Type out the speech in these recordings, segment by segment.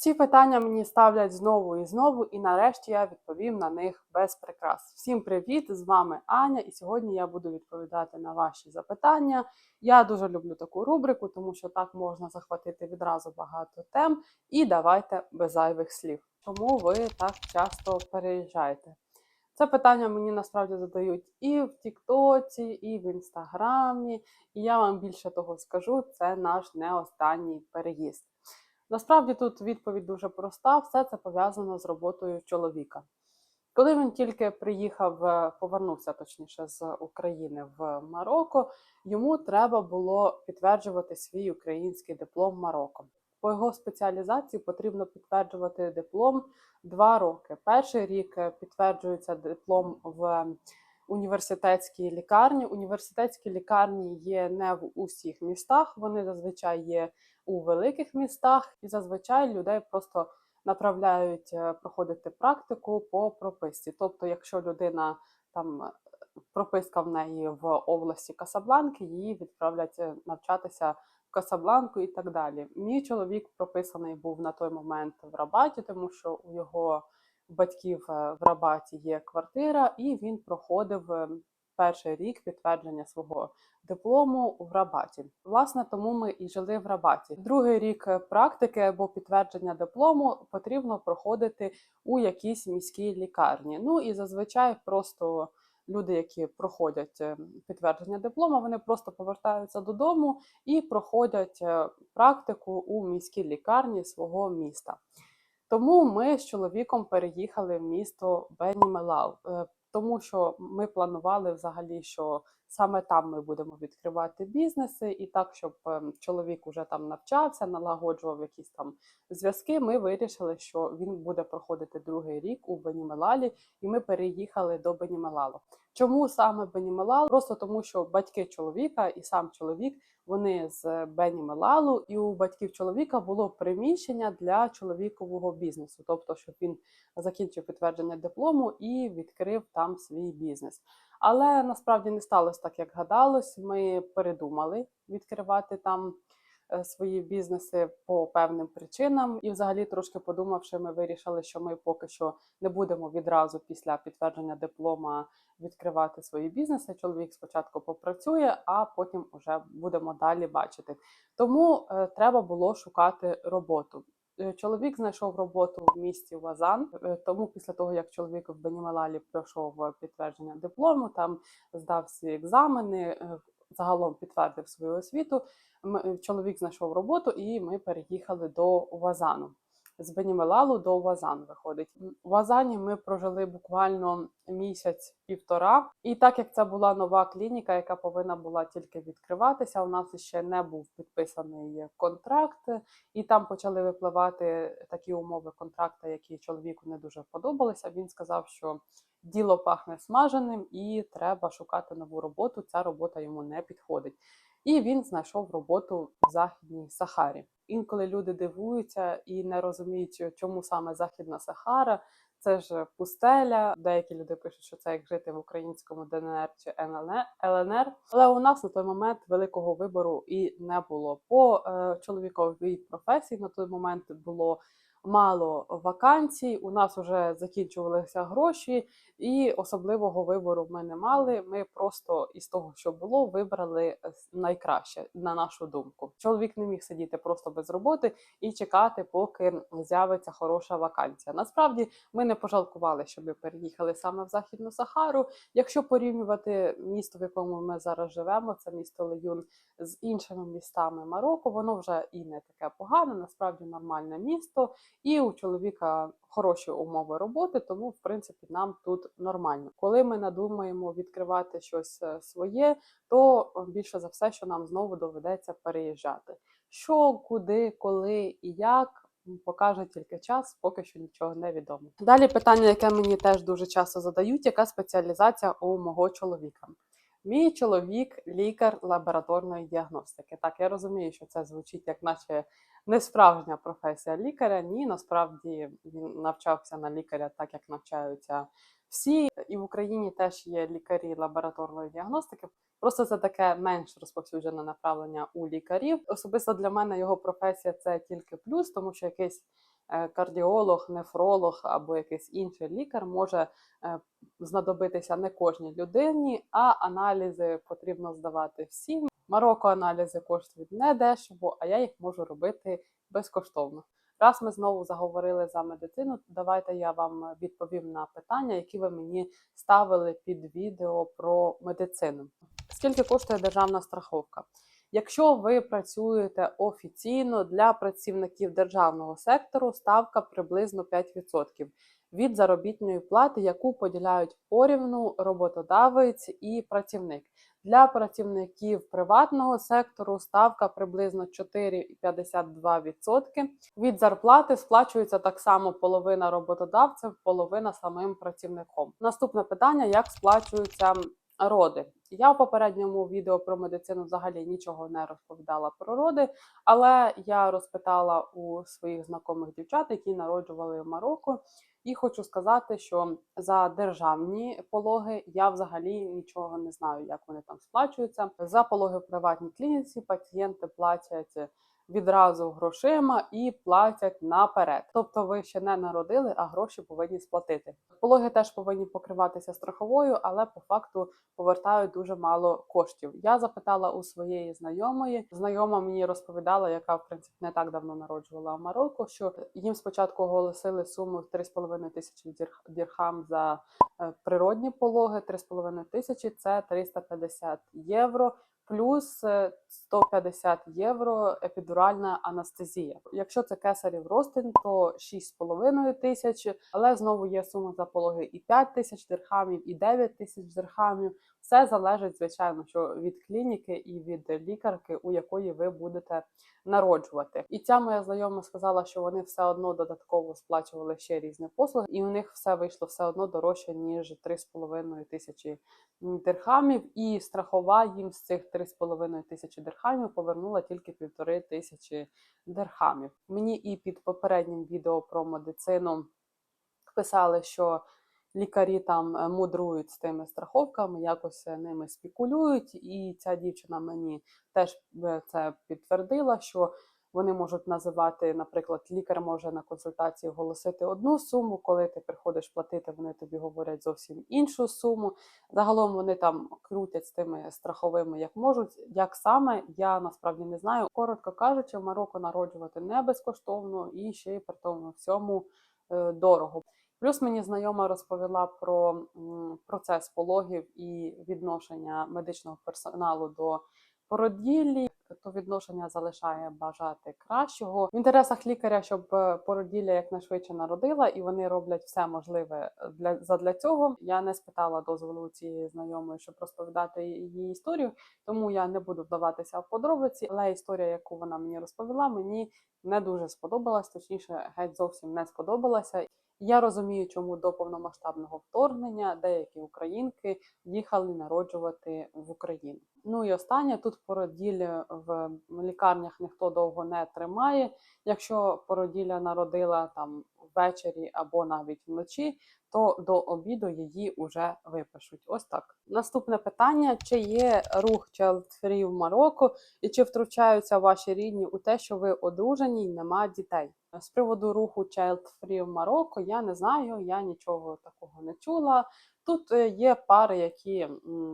Ці питання мені ставлять знову і знову, і нарешті я відповім на них без прикрас. Всім привіт! З вами Аня, і сьогодні я буду відповідати на ваші запитання. Я дуже люблю таку рубрику, тому що так можна захватити відразу багато тем. І давайте без зайвих слів. Чому ви так часто переїжджаєте? Це питання мені насправді задають і в Тіктоці, і в Інстаграмі. І я вам більше того скажу: це наш не останній переїзд. Насправді тут відповідь дуже проста, все це пов'язано з роботою чоловіка. Коли він тільки приїхав, е, повернувся точніше з України в Марокко, йому треба було підтверджувати свій український диплом Марокко. По його спеціалізації потрібно підтверджувати диплом два роки. Перший рік е, підтверджується диплом в університетській лікарні. Університетські лікарні є не в усіх містах, вони зазвичай є у великих містах, і зазвичай людей просто направляють е, проходити практику по прописці. Тобто, якщо людина там е, прописка в неї в області Касабланки, її відправлять е, навчатися в Касабланку і так далі. Мій чоловік прописаний був на той момент в Рабаті, тому що у його батьків в Рабаті є квартира, і він проходив перший рік підтвердження свого диплому в Рабаті. Власне, тому ми і жили в Рабаті. Другий рік е, практики або підтвердження диплому потрібно проходити у якійсь міській лікарні. Ну і зазвичай просто. Люди, які проходять е, підтвердження диплома, вони просто повертаються додому і проходять е, практику у міській лікарні свого міста. Тому ми з чоловіком переїхали в місто Бенімелал, е, тому що ми планували взагалі, що саме там ми будемо відкривати бізнеси, і так, щоб ем, чоловік уже там навчався, налагоджував якісь там зв'язки. Ми вирішили, що він буде проходити другий рік у Бенімелалі, і ми переїхали до Бенімелалу. Чому саме Бенімелал? Просто тому, що батьки чоловіка і сам чоловік вони з Бені Мелалу, і у батьків чоловіка було приміщення для чоловікового бізнесу, тобто, щоб він закінчив підтвердження диплому і відкрив там свій бізнес. Але насправді не сталося так, як гадалось. Ми передумали відкривати там е, свої бізнеси по певним причинам. І, взагалі, трошки подумавши, ми вирішили, що ми поки що не будемо відразу після підтвердження диплома відкривати свої бізнеси. Чоловік спочатку попрацює, а потім вже будемо далі бачити. Тому е, треба було шукати роботу. Е, Чоловік знайшов роботу в місті Вазан. Е, Тому після того, як чоловік в Бенімелалі пройшов е, підтвердження диплому, там здав всі екзамени, е, загалом підтвердив свою освіту. Чоловік знайшов роботу, і ми переїхали до Вазану. З Бенімелалу до Вазан виходить. В Вазані ми прожили буквально місяць-півтора. І так як це була нова клініка, яка повинна була тільки відкриватися, у нас ще не був підписаний контракт, і там почали випливати такі умови контракту, які чоловіку не дуже подобалися. Він сказав, що діло пахне смаженим і треба шукати нову роботу. Ця робота йому не підходить. І він знайшов роботу в Західній Сахарі. Інколи люди дивуються і не розуміють, чому саме Західна Сахара. Це ж пустеля. Деякі люди пишуть, що це як жити в українському ДНР чи ЛНР. Але у нас на той момент великого вибору і не було. По е, чоловіковій професії на той момент було мало вакансій. У нас вже закінчувалися гроші, і особливого вибору ми не мали. Ми просто із того, що було, вибрали е, найкраще на нашу думку. Чоловік не міг сидіти просто без роботи і чекати, поки з'явиться хороша вакансія. Насправді ми не пожалкували, щоб ми переїхали саме в Західну Сахару. Якщо порівнювати місто, в якому ми зараз живемо, це місто Леюн з іншими містами Марокко, воно вже і не таке погане, насправді нормальне місто, і у чоловіка хороші умови роботи, тому в принципі нам тут нормально. Коли ми надумаємо відкривати щось е, своє, то е, більше за все, що нам знову доведеться переїжджати. Що, куди, коли і як. Покаже тільки час, поки що нічого не відомо. Далі питання, яке мені теж дуже часто задають, яка спеціалізація у мого чоловіка. Мій чоловік лікар лабораторної діагностики. Так, я розумію, що це звучить як наче не справжня професія лікаря. Ні, насправді він навчався на лікаря, так як навчаються всі. І в Україні теж є лікарі лабораторної діагностики. Просто це таке менш розповсюджене направлення у лікарів. Особисто для мене його професія це тільки плюс, тому що якийсь кардіолог, нефролог або якийсь інший лікар може е, знадобитися не кожній людині, а аналізи потрібно здавати всім. Марокко аналізи коштують не дешево, а я їх можу робити безкоштовно. Раз ми знову заговорили за медицину, давайте я вам відповім на питання, які ви мені ставили під відео про медицину. Скільки коштує державна страховка? Якщо ви працюєте офіційно для працівників державного сектору, ставка приблизно 5% від заробітної плати, яку поділяють порівну роботодавець і працівник. Для працівників приватного сектору ставка приблизно 4,52%. Від зарплати сплачується так само половина роботодавцем, половина самим працівником. Наступне питання: як сплачуються роди? Я в попередньому відео про медицину взагалі нічого не розповідала про роди, але я розпитала у своїх знайомих дівчат, які народжували в Марокко. І хочу сказати, що за державні пологи я взагалі нічого не знаю, як вони там сплачуються. За пологи в приватній клініці пацієнти платять відразу грошима і платять наперед. Тобто ви ще не народили, а гроші повинні сплатити. Пологи теж повинні покриватися страховою, але по факту повертають дуже мало коштів. Я запитала у своєї знайомої. Знайома мені розповідала, яка в принципі не так давно народжувала в Марокко, що їм спочатку оголосили суму в 3,5 тисячі дірх- дірхам за е, природні пологи, 3,5 тисячі це 350 євро. Плюс е, 150 євро епідуральна анестезія. Якщо це кесарів розтин, то 6,5 тисяч, але знову є сума за пологи і 5 тисяч дирхамів, і 9 тисяч дирхамів. Все залежить, звичайно, що від клініки і від лікарки, у якої ви будете народжувати. І ця моя знайома сказала, що вони все одно додатково сплачували ще різні послуги, і у них все вийшло все одно дорожче ніж 3,5 тисячі дирхамів. І страхова їм з цих 3,5 тисячі дирхамів повернула тільки півтори тисячі дирхамів. Мені і під попереднім відео про медицину писали, що лікарі там е, мудрують з тими страховками, якось е, ними спекулюють. І ця дівчина мені теж е, це підтвердила, що вони можуть називати, наприклад, лікар може на консультації оголосити одну суму, коли ти приходиш платити, вони тобі говорять зовсім іншу суму. Загалом вони там крутять з тими страховими, як можуть. Як саме, я насправді не знаю. Коротко кажучи, в Марокко народжувати не безкоштовно і ще й при тому всьому е, дорого. Плюс мені знайома розповіла про процес пологів і відношення медичного персоналу до породіллі. То відношення залишає бажати кращого в інтересах лікаря, щоб е, породілля якнайшвидше народила, і вони роблять все можливе для задля цього. Я не спитала дозволу цієї знайомої, щоб розповідати її історію, тому я не буду вдаватися в подробиці. Але історія, яку вона мені розповіла, мені не дуже сподобалась, точніше, геть зовсім не сподобалася. Я розумію, чому до повномасштабного вторгнення деякі українки їхали народжувати в Україну. Ну і останнє тут породілля в лікарнях ніхто довго не тримає. Якщо породілля народила там ввечері або навіть вночі, то до обіду її вже випишуть. Ось так. Наступне питання: чи є рух Child Free в Марокко і чи втручаються ваші рідні у те, що ви одружені і нема дітей? З приводу руху Child Free в Марокко я не знаю, я нічого такого не чула. Тут е, є пари, які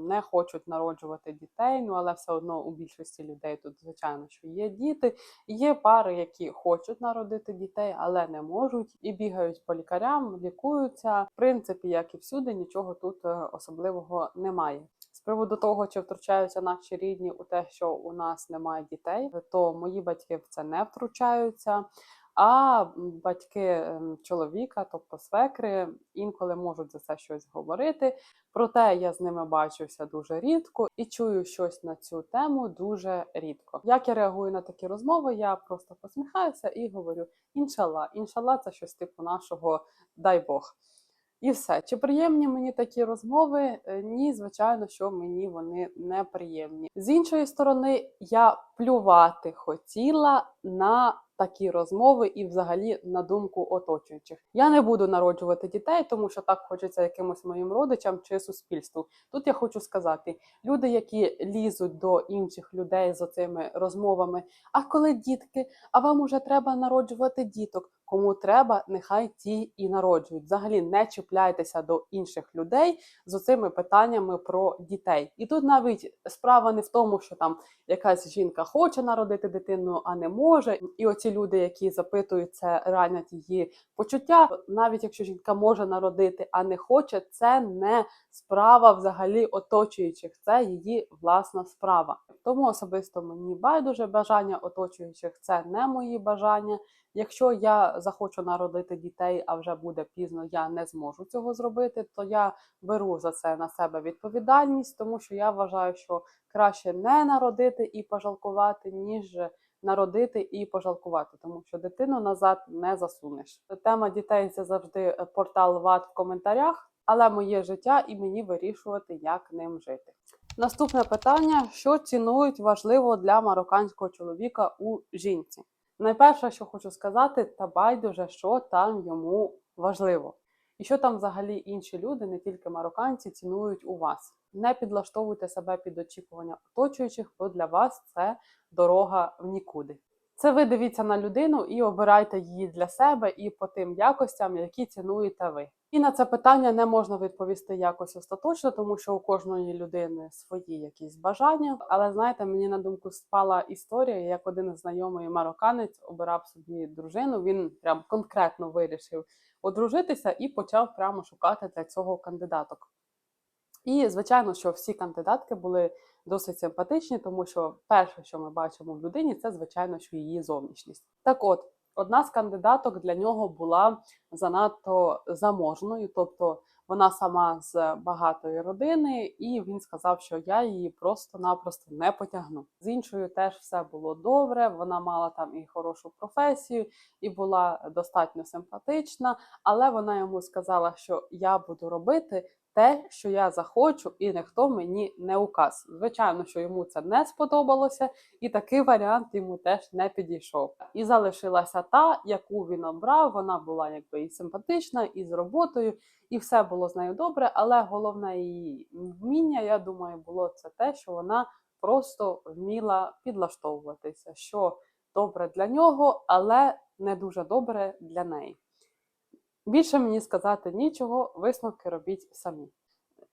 не хочуть народжувати дітей, ну але все одно у більшості людей тут, звичайно, що є діти. Є пари, які хочуть народити дітей, але не можуть, і бігають по лікарям, лікуються. В принципі, як і всюди, нічого тут е, особливого немає. З приводу того, чи втручаються наші рідні у те, що у нас немає дітей, то мої батьки в це не втручаються. А батьки ем, чоловіка, тобто свекри, інколи можуть за це щось говорити. Проте я з ними бачуся дуже рідко і чую щось на цю тему дуже рідко. Як я реагую на такі розмови? Я просто посміхаюся і говорю: іншала, іншала, це щось типу нашого дай Бог. І все. Чи приємні мені такі розмови? Е, Ні, звичайно, що мені вони не приємні. З іншої сторони, я плювати хотіла на такі розмови і взагалі на думку оточуючих. Я не буду народжувати дітей, тому що так хочеться якимось моїм родичам чи суспільству. Тут я хочу сказати: люди, які лізуть до інших людей з оцими розмовами, а коли дітки, а вам уже треба народжувати діток. Кому треба, нехай ті і народжують. Взагалі не чіпляйтеся до інших людей з оцими питаннями про дітей. І тут навіть справа не в тому, що там якась жінка хоче народити дитину, а не може. І оці люди, які запитують це, ранять її почуття. Навіть якщо жінка може народити, а не хоче, це не справа взагалі оточуючих, це її власна справа. Тому особисто мені байдуже бажання оточуючих це не мої бажання. Якщо я захочу народити дітей, а вже буде пізно, я не зможу цього зробити, то я беру за це на себе відповідальність, тому що я вважаю, що краще не народити і пожалкувати, ніж народити і пожалкувати, тому що дитину назад не засунеш. Тема дітей це завжди портал ВАД в коментарях, але моє життя і мені вирішувати, як ним жити. Наступне питання: що цінують важливо для марокканського чоловіка у жінці? Найперше, що хочу сказати, та байдуже, що там йому важливо. І що там взагалі інші люди, не тільки марокканці, цінують у вас. Не підлаштовуйте себе під очікування оточуючих, бо для вас це дорога в нікуди. Це ви дивіться на людину і обирайте її для себе і по тим якостям, які цінуєте ви. І на це питання не можна відповісти якось остаточно, тому що у кожної людини свої якісь бажання. Але знаєте, мені на думку спала історія, як один знайомий марокканець обирав собі дружину. Він прям конкретно вирішив одружитися і почав прямо шукати для цього кандидаток. І звичайно, що всі кандидатки були досить симпатичні, тому що перше, що ми бачимо в людині, це звичайно, що її зовнішність. Так от, одна з кандидаток для нього була занадто заможною, тобто вона сама з багатої родини, і він сказав, що я її просто-напросто не потягну. З іншою теж все було добре. Вона мала там і хорошу професію, і була достатньо симпатична, але вона йому сказала, що я буду робити те, що я захочу, і ніхто мені не указ. Звичайно, що йому це не сподобалося, і такий варіант йому теж не підійшов. І залишилася та, яку він обрав. Вона була якби і симпатична, і з роботою, і все було з нею добре. Але головне її вміння, я думаю, було це те, що вона просто вміла підлаштовуватися, що добре для нього, але не дуже добре для неї. Більше мені сказати нічого, висновки робіть самі.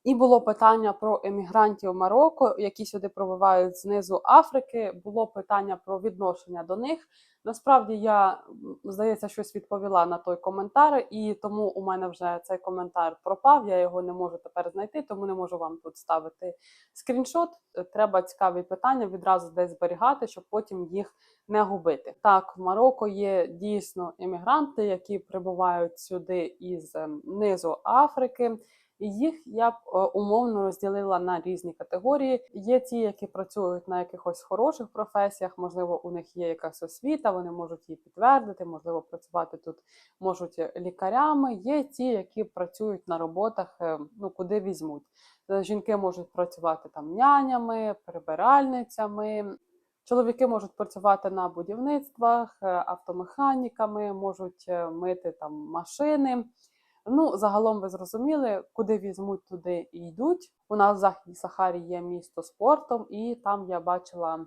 І було питання про емігрантів Марокко, які сюди пробивають знизу Африки. Було питання про відношення до них. Насправді я, здається, щось відповіла на той коментар, і тому у мене вже цей коментар пропав. Я його не можу тепер знайти, тому не можу вам тут ставити скріншот. Треба цікаві питання відразу десь зберігати, щоб потім їх не губити. Так, в Марокко є дійсно емігранти, які прибувають сюди із ем, низу Африки. І їх я б е, умовно розділила на різні категорії. Є ті, які працюють на якихось хороших професіях, можливо, у них є якась освіта, вони можуть її підтвердити, можливо, працювати тут можуть лікарями. Є ті, які працюють на роботах, е, ну куди візьмуть. Е, Жінки можуть працювати там нянями, прибиральницями. Чоловіки можуть працювати на будівництвах, автомеханіками, можуть мити там машини. Ну, загалом ви зрозуміли, куди візьмуть, туди і йдуть. У нас в Західній Сахарі є місто спортом, і там я бачила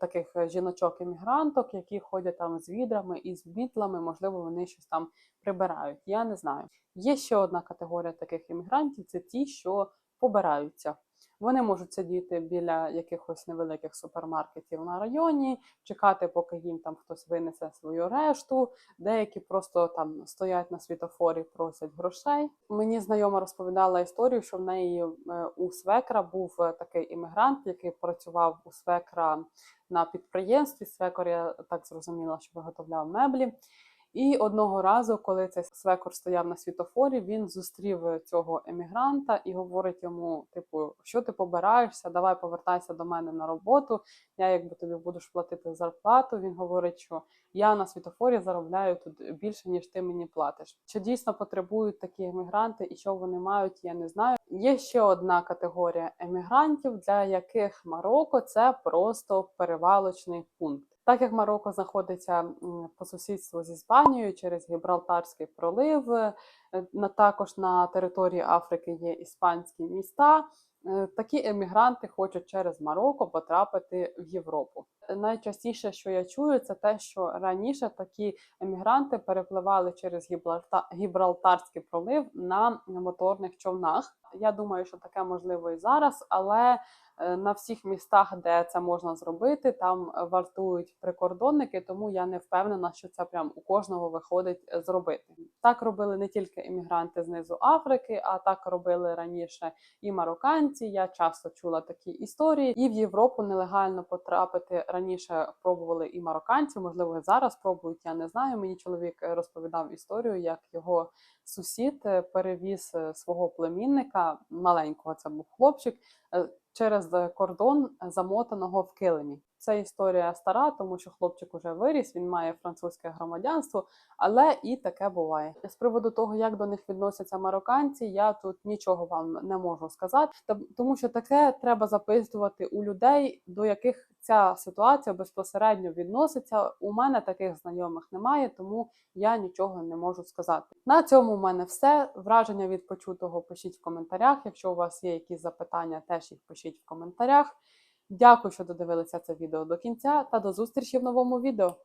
таких жіночок-іммігранток, які ходять там з відрами і з бітлами, можливо, вони щось там прибирають. Я не знаю. Є ще одна категорія таких іммігрантів: це ті, що побираються. Вони можуть сидіти біля якихось невеликих супермаркетів на районі, чекати, поки їм там хтось винесе свою решту. Деякі просто там стоять на світофорі, просять грошей. Мені знайома розповідала історію, що в неї е, у свекра був е, такий іммігрант, який працював у свекра на підприємстві. Свекор, я так зрозуміла, що виготовляв меблі. І одного разу, коли цей свекор стояв на світофорі, він зустрів цього емігранта і говорить йому: типу, що ти побираєшся, давай повертайся до мене на роботу. Я якби тобі будеш платити зарплату. Він говорить, що я на світофорі заробляю тут більше, ніж ти мені платиш. Чи дійсно потребують такі емігранти і що вони мають, я не знаю. Є ще одна категорія емігрантів, для яких Марокко це просто перевалочний пункт. Так як Марокко знаходиться по сусідству з Іспанією через Гібралтарський пролив, е, також на території Африки є іспанські міста. Е, Такі емігранти хочуть через Марокко потрапити в Європу. Найчастіше, що я чую, це те, що раніше такі емігранти перепливали через Гібралтарський пролив на моторних човнах. Я думаю, що таке можливо і зараз, але на всіх містах, де це можна зробити, там е, вартують прикордонники, тому я не впевнена, що це прям у кожного виходить е, зробити. Так робили не тільки емігранти знизу Африки, а так робили раніше і марокканці. Я часто чула такі історії. І в Європу нелегально потрапити раніше пробували і марокканці. Можливо, і зараз пробують. Я не знаю. Мені чоловік е, розповідав історію, як його сусід е, перевіз е, свого племінника маленького. Це був хлопчик е, через е, кордон е, замотаного в килимі. Це історія стара, тому що хлопчик уже виріс, він має французьке громадянство, але і таке буває. З приводу того, як до них відносяться марокканці, я тут нічого вам не можу сказати, тому що таке треба запитувати у людей, до яких ця ситуація безпосередньо відноситься. У мене таких знайомих немає, тому я нічого не можу сказати. На цьому у мене все. Враження від почутого пишіть в коментарях. Якщо у вас є якісь запитання, теж їх пишіть в коментарях. Дякую, що додивилися це відео до кінця, та до зустрічі в новому відео.